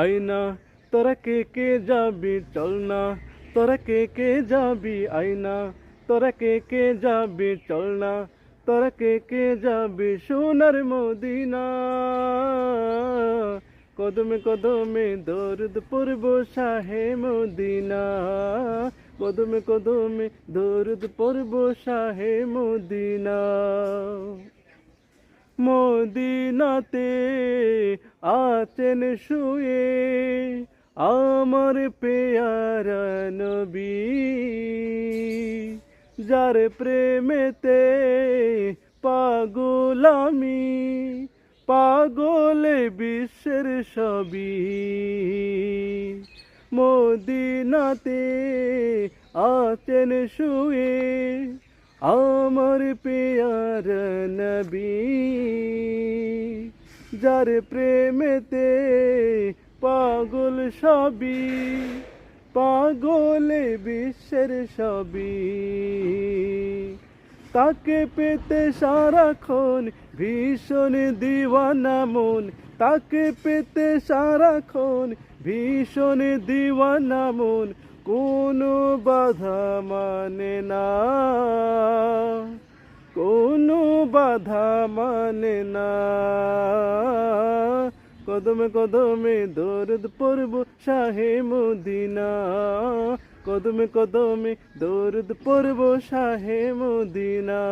আইনা তোরা কে কে যাবি চল না তোরা কে কে যাবি আইনা তোরা কে কে যাবি চল না তোরা কে কে যাবি সোনার মদিনা। কদমে কদমে দরদ পড়ব শাহে মদিনা। কদমে কদমে দরদ পড়ব শাহে মদিনা। মদিনাতে আছেন শুয়ে আমার পেয়ারা নবী। যার প্রেমেতে পাগল আমি, পাগলে বিশ্বের সবই। মদিনাতে আছেন শুয়ে আমার পেয়ার নবী, যার প্রেমেতে পাগল সবই, পাগলে বিশ্বের সবই। তাকে পেতে সারাক্ষণ ভীষণ দিওয়ানা মন, তাকে পেতে সারাক্ষণ ভীষণ দিওয়ানা মন কোনো বাধা মানে না। কোনো বাধা মানে না। কদমে কদমে দরদ পড়ব শাহে মদিনা। কদমে কদমে দরদ পড়ব শাহে মদিনা।